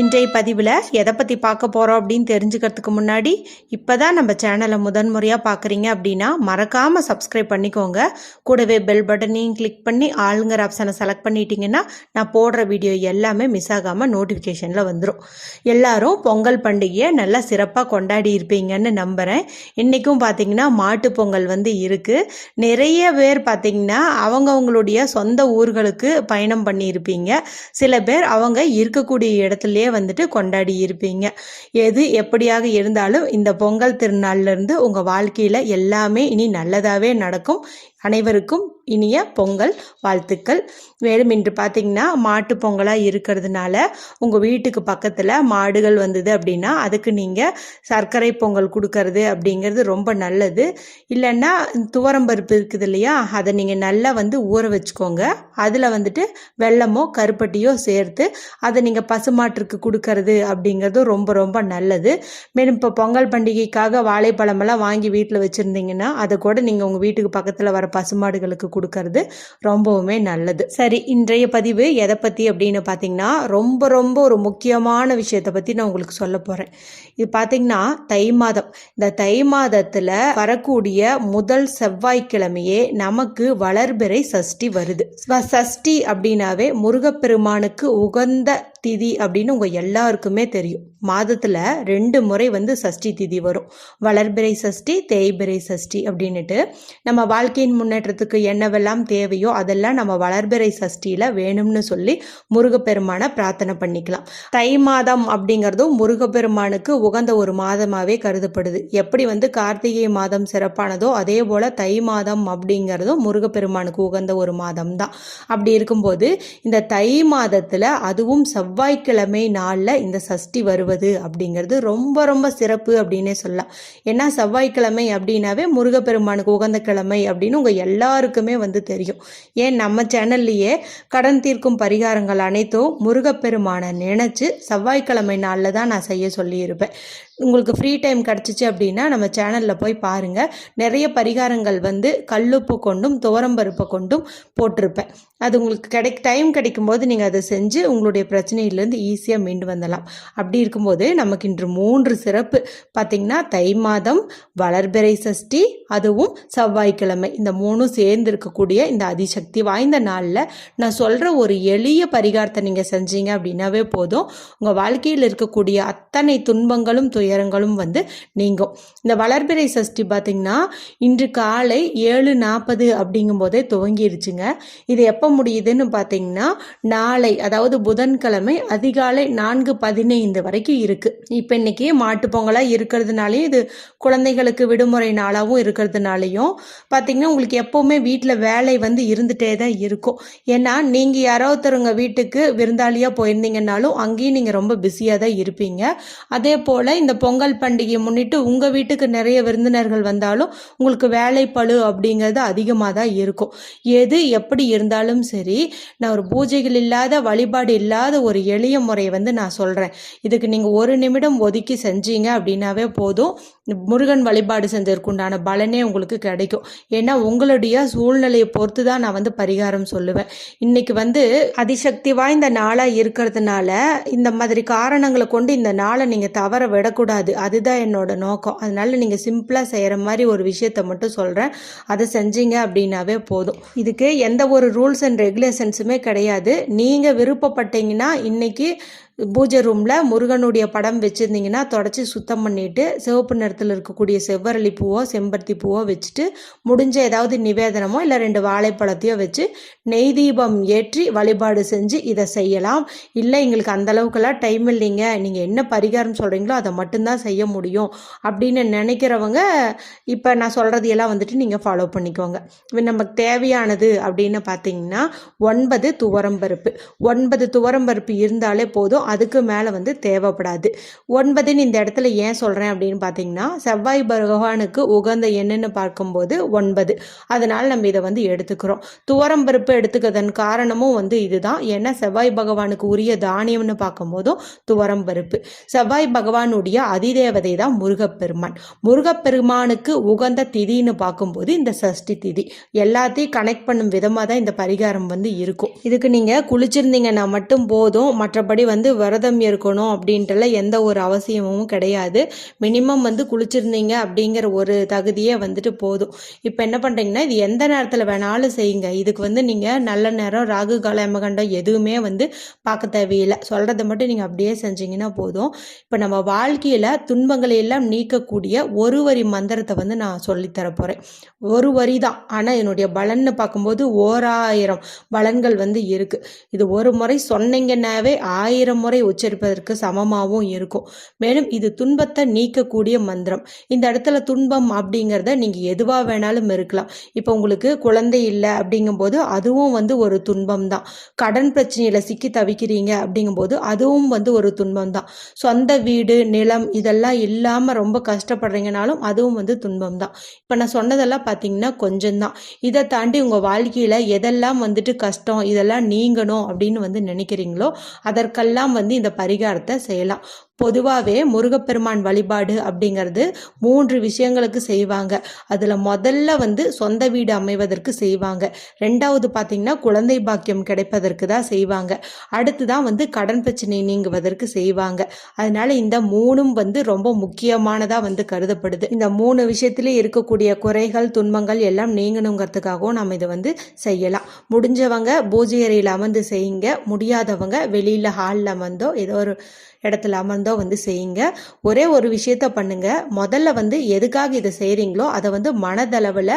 இன்றைய பதிவில் எதை பற்றி பார்க்க போகிறோம் அப்படின்னு தெரிஞ்சுக்கிறதுக்கு முன்னாடி இப்போ தான் நம்ம சேனலை முதன்முறையாக பார்க்குறீங்க அப்படின்னா மறக்காமல் சப்ஸ்கிரைப் பண்ணிக்கோங்க. கூடவே பெல் பட்டனையும் கிளிக் பண்ணி ஆளுங்கிற ஆப்ஷனை செலக்ட் பண்ணிட்டீங்கன்னா நான் போடுற வீடியோ எல்லாமே மிஸ் ஆகாமல் நோட்டிஃபிகேஷனில் வந்துடும் எல்லாரும் பொங்கல் பண்டிகையை நல்லா சிறப்பாக கொண்டாடி இருப்பீங்கன்னு நம்புகிறேன் இன்றைக்கும் பார்த்தீங்கன்னா மாட்டு பொங்கல் வந்து இருக்குது நிறைய பேர் பார்த்தீங்கன்னா அவங்கவுங்களுடைய சொந்த ஊர்களுக்கு பயணம் பண்ணியிருப்பீங்க. சில பேர் அவங்க இருக்கக்கூடிய இடத்துலையே வந்துட்டு கொண்டாடி இருப்பீங்க. எது எப்படியாக இருந்தாலும் இந்த பொங்கல் திருநாள்ல இருந்து உங்கள் வாழ்க்கையில் எல்லாமே இனி நல்லதாகவே நடக்கும். அனைவருக்கும் இனிய பொங்கல் வாழ்த்துக்கள். மேலும் இன்று பார்த்தீங்கன்னா மாட்டு பொங்கலாக இருக்கிறதுனால உங்கள் வீட்டுக்கு பக்கத்தில் மாடுகள் வந்தது அப்படின்னா அதுக்கு நீங்கள் சர்க்கரை பொங்கல் கொடுக்கறது அப்படிங்கிறது ரொம்ப நல்லது. இல்லைன்னா துவரம்பருப்பு இருக்குது இல்லையா அதை நீங்கள் நல்லா வந்து ஊற வச்சுக்கோங்க. அதில் வந்துட்டு வெல்லமோ கருப்பட்டியோ சேர்த்து அதை நீங்கள் பசுமாட்டிற்கு கொடுக்கறது அப்படிங்கிறது ரொம்ப ரொம்ப நல்லது. மேலும் இப்போ பொங்கல் பண்டிகைக்காக வாழைப்பழமெல்லாம் வாங்கி வீட்டில் வச்சுருந்தீங்கன்னா அதை கூட நீங்கள் உங்கள் வீட்டுக்கு பக்கத்தில் வர பசுமாடுகளுக்கு கொடுக்கறது ரொம்பவுமே நல்லது. சரி இன்றைய பதிவு எதை பற்றி அப்படின்னு பார்த்தீங்கன்னா ரொம்ப ரொம்ப ஒரு முக்கியமான விஷயத்தை பற்றி நான் உங்களுக்கு சொல்ல போகிறேன் இது பார்த்தீங்கன்னா தை மாதம். இந்த தை மாதத்தில் வரக்கூடிய முதல் செவ்வாய்க்கிழமையே நமக்கு வளர்பிறை சஷ்டி வருது. சஷ்டி அப்படின்னாவே முருகப்பெருமானுக்கு உகந்த திதி அப்படின்னு உங்கள் எல்லாருக்குமே தெரியும். மாதத்தில் ரெண்டு முறை வந்து சஷ்டி திதி வரும். வளர்பிறை சஷ்டி தேய்பிறை சஷ்டி அப்படின்னுட்டு நம்ம வாழ்க்கையின் முன்னேற்றத்துக்கு என்னவெல்லாம் தேவையோ அதெல்லாம் நம்ம வளர்பிறை சஷ்டியில் வேணும்னு சொல்லி முருகப்பெருமானை பிரார்த்தனை பண்ணிக்கலாம். தை மாதம் அப்படிங்கிறதும் முருகப்பெருமானுக்கு உகந்த ஒரு மாதமாகவே கருதப்படுது. எப்படி வந்து கார்த்திகை மாதம் சிறப்பானதோ அதே போல் தை மாதம் அப்படிங்கிறதும் முருகப்பெருமானுக்கு உகந்த ஒரு மாதம் தான் அப்படி இருக்கும்போது இந்த தை மாதத்தில் அதுவும் செவ்வாய்க்கிழமை நாளில் இந்த சஷ்டி வருவது அப்படிங்கிறது ரொம்ப ரொம்ப சிறப்பு அப்படின்னே சொல்லலாம். ஏன்னா செவ்வாய்க்கிழமை அப்படின்னாவே முருகப்பெருமானுக்கு உகந்த கிழமை அப்படின்னு உங்கள் எல்லாருக்குமே வந்து தெரியும். ஏன் நம்ம சேனல்லையே கடன் தீர்க்கும் பரிகாரங்கள் அனைத்தும் முருகப்பெருமானை நினச்சி செவ்வாய்க்கிழமை நாளில் தான் நான் செய்ய சொல்லியிருப்பேன். உங்களுக்கு ஃப்ரீ டைம் கிடச்சிச்சு அப்படின்னா நம்ம சேனலில் போய் பாருங்கள் நிறைய பரிகாரங்கள் வந்து கல்லுப்பு கொண்டும் துவரம்பருப்பை கொண்டும் போட்டிருப்பேன். அது உங்களுக்கு கிடை டைம் கிடைக்கும்போது நீங்கள் அதை செஞ்சு உங்களுடைய பிரச்சனையிலேருந்து ஈஸியாக மீண்டு வந்துடலாம். அப்படி இருக்கும்போது நமக்கு இன்று மூன்று சிறப்பு. பார்த்திங்கன்னா தை மாதம் வளர்பிறை சஷ்டி அதுவும் செவ்வாய்க்கிழமை. இந்த மூணும் சேர்ந்து இருக்கக்கூடிய இந்த அதிசக்தி வாய்ந்த நாளில் நான் சொல்கிற ஒரு எளிய பரிகாரத்தை நீங்கள் செஞ்சீங்க அப்படின்னாவே போதும். உங்கள் வாழ்க்கையில் இருக்கக்கூடிய அத்தனை துன்பங்களும் துயரங்களும் வந்து நீங்கும். இந்த வளர்பிறை சஷ்டி பார்த்திங்கன்னா இன்று காலை ஏழு நாற்பது அப்படிங்கும்போதே துவங்கிருச்சுங்க. இது எப்போ முடியுதுன்னு பார்த்தீங்கன்னா நாளை அதாவது புதன்கிழமை அதிகாலை நான்கு பதினைந்து வரைக்கும் இருக்குது இப்போ இன்னைக்கு மாட்டுப்பொங்கலாக இருக்கிறதுனாலையும் இது குழந்தைகளுக்கு விடுமுறை நாளாகவும் இருக்கிறதுனாலையும் பார்த்தீங்கன்னா உங்களுக்கு எப்போவுமே வீட்டில் வேலை வந்து இருந்துகிட்டே தான் இருக்கும். ஏன்னா நீங்கள் யாரோ ஒருத்தருங்க வீட்டுக்கு விருந்தாளியாக போயிருந்தீங்கன்னாலும் அங்கேயும் நீங்கள் ரொம்ப பிஸியாக தான் இருப்பீங்க. அதே போல் இந்த பொங்கல் பண்டிகையை முன்னிட்டு உங்கள் வீட்டுக்கு நிறைய விருந்தினர்கள் வந்தாலும் உங்களுக்கு வேலைப்பளு அப்படிங்கிறது அதிகமாக தான் இருக்கும். எது எப்படி இருந்தாலும் சரி நான் ஒரு பூஜைகள் இல்லாத வழிபாடு இல்லாத ஒரு எளிய முறையை வந்து நான் சொல்கிறேன் இதுக்கு நீங்கள் ஒரு நிமிடம் ஒதுக்கி செஞ்சீங்க அப்படின்னாவே போதும். முருகன் வழிபாடு செஞ்சதற்குண்டான பலன் உங்களுக்கு கிடைக்கும். ஏன்னா உங்களுடைய சூழ்நிலையை பொறுத்து தான் நான் வந்து பரிகாரம் சொல்லுவேன். இன்னைக்கு வந்து அதிசக்தி வாய்ந்த நாளாக இருக்கிறதுனால இந்த மாதிரி காரணங்களை கொண்டு இந்த நாளை நீங்கள் தவற விடக்கூடாது. அதுதான் என்னோட நோக்கம். அதனால நீங்கள் சிம்பிளாக செய்கிற மாதிரி ஒரு விஷயத்த மட்டும் சொல்கிறேன் அதை செஞ்சீங்க அப்படின்னாவே போதும். இதுக்கு எந்த ஒரு ரூல்ஸ் அண்ட் ரெகுலேஷன்ஸுமே கிடையாது. நீங்கள் விருப்பப்பட்டீங்கன்னா இன்னைக்கு பூஜை ரூமில் முருகனுடைய படம் வச்சுருந்தீங்கன்னா தொடச்சி சுத்தம் பண்ணிவிட்டு சிவப்பு நிறத்தில் இருக்கக்கூடிய செவ்வரளி பூவோ செம்பருத்தி பூவோ வச்சுட்டு முடிஞ்ச ஏதாவது நிவேதனமோ இல்லை ரெண்டு வாழைப்பழத்தையோ வச்சு நெய் தீபம் ஏற்றி வழிபாடு செஞ்சு இதை செய்யலாம். இல்லை எங்களுக்கு அந்த அளவுக்கெல்லாம் டைம் இல்லைங்க. நீங்கள் என்ன பரிகாரம் சொல்கிறீங்களோ அதை மட்டும்தான் செய்ய முடியும். அப்படின்னு நினைக்கிறவங்க இப்போ நான் சொல்கிறது எல்லாம் வந்துட்டு நீங்கள் ஃபாலோ பண்ணிக்கோங்க. நமக்கு தேவையானது அப்படின்னு பார்த்தீங்கன்னா ஒன்பது துவரம்பருப்பு ஒன்பது துவரம்பருப்பு இருந்தாலே போதும். அதுக்கு மேலே வந்து தேவைப்படாது. ஒன்பதுன்னு இந்த இடத்துல ஏன் சொல்கிறேன் அப்படின்னு பார்த்தீங்கன்னா செவ்வாய் பகவானுக்கு உகந்த எண்ணுன்னு பார்க்கும்போது ஒன்பது. அதனால் நம்ம இதை வந்து எடுத்துக்கிறோம். துவரம் பருப்பு எடுத்துக்கிறதன் காரணமும் வந்து இதுதான். ஏன்னா செவ்வாய் பகவானுக்கு உரிய தானியம்னு பார்க்கும்போதும் துவரம் பருப்பு. செவ்வாய் பகவானுடைய அதிதேவதை தான் முருகப்பெருமான். முருகப்பெருமானுக்கு உகந்த திதின்னு பார்க்கும்போது இந்த சஷ்டி திதி. எல்லாத்தையும் கனெக்ட் பண்ணும் விதமாக தான் இந்த பரிகாரம் வந்து இருக்கும். இதுக்கு நீங்கள் குளிச்சிருந்தீங்கன்னா மட்டும் போதும். மற்றபடி வந்து விரதம் இருக்கணும் அப்படின்ட்டுல எந்த ஒரு அவசியமும் கிடையாது. மினிமம் வந்து குளிச்சிருந்தீங்க அப்படிங்கிற ஒரு தகுதியே வந்துட்டு போதும். இப்போ என்ன பண்ணுறீங்கன்னா இது எந்த நேரத்தில் வேணாலும் செய்யுங்க. இதுக்கு வந்து நீங்கள் நல்ல நேரம் ராகு கால எமகண்டம் எதுவுமே வந்து பார்க்க தேவையில்லை. சொல்கிறத மட்டும் நீங்கள் அப்படியே செஞ்சீங்கன்னா போதும். இப்போ நம்ம வாழ்க்கையில் துன்பங்களை எல்லாம் நீக்கக்கூடிய ஒரு வரி மந்திரத்தை வந்து நான் சொல்லித்தர போகிறேன் ஒரு வரி தான். ஆனால் என்னுடைய பலன்னு பார்க்கும்போது ஓராயிரம் பலன்கள் வந்து இருக்குது இது ஒரு முறை சொன்னீங்கன்னாவே ஆயிரம் முறை உச்சரிப்பதற்கு சமமாகவும் இருக்கும். மேலும் இது துன்பத்தை நீக்கக்கூடிய மந்திரம். இந்த இடத்துல துன்பம் அப்படிங்கிறத நீங்கள் எதுவாக வேணாலும் இருக்கலாம். இப்போ உங்களுக்கு குழந்தை இல்லை அப்படிங்கும்போது அதுவும் வந்து ஒரு துன்பம் தான் கடன் பிரச்சனையில் சிக்கி தவிக்கிறீங்க அப்படிங்கும்போது அதுவும் வந்து ஒரு துன்பம் தான் சொந்த வீடு நிலம் இதெல்லாம் இல்லாமல் ரொம்ப கஷ்டப்படுறீங்கனாலும் அதுவும் வந்து துன்பம் தான் இப்போ நான் சொன்னதெல்லாம் பார்த்தீங்கன்னா கொஞ்சம்தான். இதை தாண்டி உங்கள் வாழ்க்கையில் எதெல்லாம் வந்துட்டு கஷ்டம் இதெல்லாம் நீங்கணும் அப்படின்னு வந்து நினைக்கிறீங்களோ அதற்கெல்லாம் வந்து இந்த பரிகாரத்தை செய்யலாம். பொதுவாகவே முருகப்பெருமான் வழிபாடு அப்படிங்கிறது மூன்று விஷயங்களுக்கு செய்வாங்க. அதில் முதல்ல வந்து சொந்த வீடு அமைவதற்கு செய்வாங்க. ரெண்டாவது பார்த்திங்கன்னா குழந்தை பாக்கியம் கிடைப்பதற்கு தான் செய்வாங்க. அடுத்து தான் வந்து கடன் பிரச்சனை நீங்குவதற்கு செய்வாங்க. அதனால இந்த மூணும் வந்து ரொம்ப முக்கியமானதாக வந்து கருதப்படுது. இந்த மூணு விஷயத்திலே இருக்கக்கூடிய குறைகள் துன்பங்கள் எல்லாம் நீங்கணுங்கிறதுக்காகவும் நம்ம இதை வந்து செய்யலாம். முடிஞ்சவங்க பூஜை அறையில் அமர்ந்து செய்யுங்க. முடியாதவங்க வெளியில் ஹாலில் அமர்ந்தோ ஏதோ ஒரு இடத்துல அமர்ந்து வந்து செய்யுங்க. ஒரே ஒரு விஷயத்த பண்ணுங்க. முதல்ல வந்து எதுக்காக இதை செய்கிறீங்களோ அதை வந்து மனதளவில்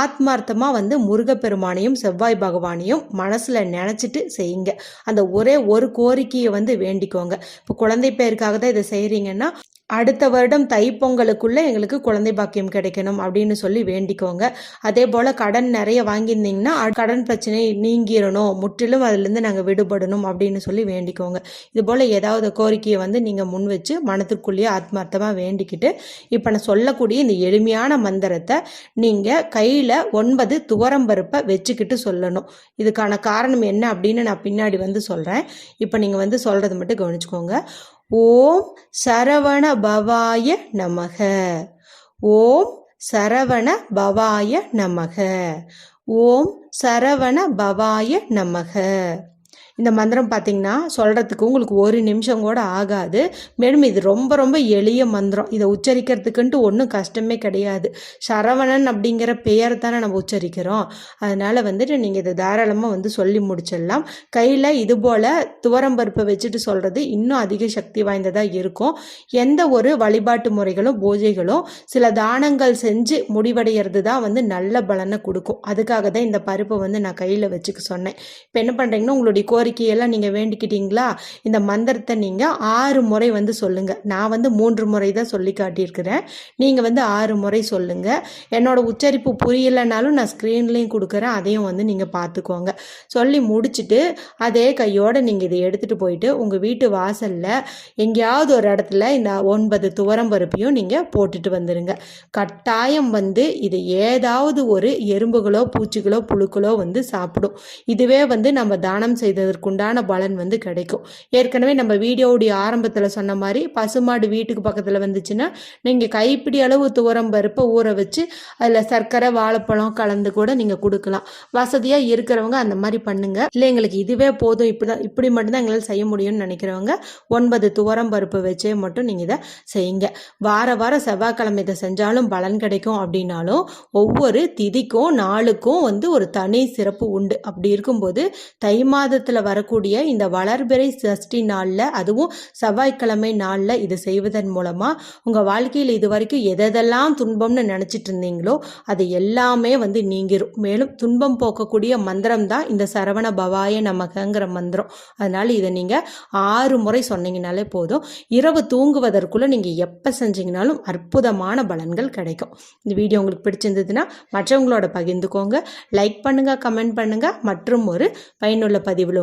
ஆத்மார்த்தமாக வந்து முருகப்பெருமானையும் செவ்வாய் பகவானையும் மனசில் நினச்சிட்டு செய்யுங்க. அந்த ஒரே ஒரு கோரிக்கையை வந்து வேண்டிக்கோங்க. இப்போ குழந்தை பேருக்காக தான் இதை செய்கிறீங்கன்னா அடுத்த வருடம் தைப்பொங்கலுக்குள்ளே எங்களுக்கு குழந்தை பாக்கியம் கிடைக்கணும் அப்படின்னு சொல்லி வேண்டிக்கோங்க. அதே போல் கடன் நிறைய வாங்கியிருந்தீங்கன்னா கடன் பிரச்சனை நீங்கிடணும் முற்றிலும் அதுலேருந்து நாங்கள் விடுபடணும் அப்படின்னு சொல்லி வேண்டிக்கோங்க. இது போல் ஏதாவது கோரிக்கையை வந்து நீங்கள் முன் வச்சு மனத்துக்குள்ளேயே ஆத்மார்த்தமாக வேண்டிக்கிட்டு இப்போ நான் சொல்லக்கூடிய இந்த எளிமையான மந்திரத்தை நீங்கள் கையில் ஒன்பது துவரம் பருப்பை வச்சுக்கிட்டு சொல்லணும். இதுக்கான காரணம் என்ன அப்படின்னு நான் பின்னாடி வந்து சொல்கிறேன் இப்போ நீங்கள் வந்து சொல்கிறது மட்டும் கவனிச்சுக்கோங்க. ஓம் சரவண பவாய நமக. ஓம் சரவண பவாய நமக. ஓம் சரவண பவாய நமக. இந்த மந்திரம் பார்த்தீங்கன்னா சொல்கிறதுக்கு உங்களுக்கு ஒரு நிமிஷம் கூட ஆகாது. மேலும் இது ரொம்ப ரொம்ப எளிய மந்திரம். இதை உச்சரிக்கிறதுக்குன்ட்டு ஒன்றும் கஷ்டமே கிடையாது. சரவணன் அப்படிங்கிற பெயர் தானே நம்ம உச்சரிக்கிறோம். அதனால் வந்துட்டு நீங்கள் இதை தாராளமாக வந்து சொல்லி முடிச்சிடலாம். கையில் இது போல் துவரம்பருப்பை வச்சுட்டு சொல்கிறது இன்னும் அதிக சக்தி வாய்ந்ததாக இருக்கும். எந்த ஒரு வழிபாட்டு முறைகளும் பூஜைகளும் சில தானங்கள் செஞ்சு முடிவடைகிறது தான் வந்து நல்ல பலனை கொடுக்கும். அதுக்காக தான் இந்த பருப்பை வந்து நான் கையில் வச்சுக்க சொன்னேன். இப்போ என்ன பண்ணுறீங்கன்னா உங்களுடைய கோரிக்கை கோரிக்கையெல்லாம் நீங்கள் வேண்டிக்கிட்டீங்களா? இந்த மந்திரத்தை நீங்கள் ஆறு முறை வந்து சொல்லுங்கள் நான் வந்து மூன்று முறை தான் சொல்லி காட்டியிருக்கிறேன். நீங்கள் வந்து ஆறு முறை சொல்லுங்கள் என்னோட உச்சரிப்பு புரியலைனாலும் நான் ஸ்க்ரீன்லேயும் கொடுக்குறேன். அதையும் வந்து நீங்கள் பார்த்துக்கோங்க. சொல்லி முடிச்சுட்டு அதே கையோடு நீங்கள் இதை எடுத்துகிட்டு போயிட்டு உங்கள் வீட்டு வாசலில் எங்கேயாவது ஒரு இடத்துல இந்த ஒன்பது துவரம் பருப்பையும் நீங்கள் போட்டுட்டு வந்துடுங்க கட்டாயம் வந்து இது ஏதாவது ஒரு எறும்புகளோ பூச்சிகளோ புழுக்களோ வந்து சாப்பிடும். இதுவே வந்து நம்ம தானம் செய்தது அதற்குண்டான பலன் வந்து கிடைக்கும். ஏற்கனவே நம்ம வீடியோவுடைய ஆரம்பத்தில் சொன்ன மாதிரி பசுமாடு வீட்டுக்கு பக்கத்தில் வந்துச்சுன்னா நீங்கள் கைப்பிடி அளவு துவரம் பருப்பை ஊற வச்சு அதில் சர்க்கரை வாழைப்பழம் கலந்து கூட நீங்கள் கொடுக்கலாம். வசதியாக இருக்கிறவங்க அந்த மாதிரி பண்ணுங்க. இல்லை எங்களுக்கு இதுவே போதும். இப்படி தான் இப்படி மட்டும்தான் எங்களால் செய்ய முடியும்னு நினைக்கிறவங்க ஒன்பது துவரம் பருப்பு வச்சே மட்டும் நீங்கள் இதை செய்யுங்க. வார வாரம் செவ்வாய்க்கிழமை இதை செஞ்சாலும் பலன் கிடைக்கும் அப்படின்னாலும் ஒவ்வொரு திதிக்கும் நாளுக்கும் வந்து ஒரு தனி சிறப்பு உண்டு. அப்படி இருக்கும்போது தை மாதத்தில் வரக்கூடிய இந்த வளர்பிறை சஷ்டி நாளில் அதுவும் செவ்வாய்க்கிழமை நாளில் இது செய்வதன் மூலமாக உங்கள் வாழ்க்கையில் இது வரைக்கும் எதெல்லாம் துன்பம்னு நினச்சிட்டு இருந்தீங்களோ அது எல்லாமே வந்து நீங்கிரும். மேலும் துன்பம் போக்கக்கூடிய மந்திரம் தான் இந்த சரவண பவாய நமகங்கிற மந்திரம். அதனால் இதை நீங்கள் ஆறு முறை சொன்னீங்கனாலே போதும். இரவு தூங்குவதற்குள்ளே நீங்கள் எப்போ செஞ்சீங்கனாலும் அற்புதமான பலன்கள் கிடைக்கும். இந்த வீடியோ உங்களுக்கு பிடிச்சிருந்ததுன்னா மற்றவங்களோட பகிர்ந்துக்கோங்க. லைக் பண்ணுங்கள் கமெண்ட் பண்ணுங்கள் மற்றும் ஒரு பயனுள்ள பதிவில்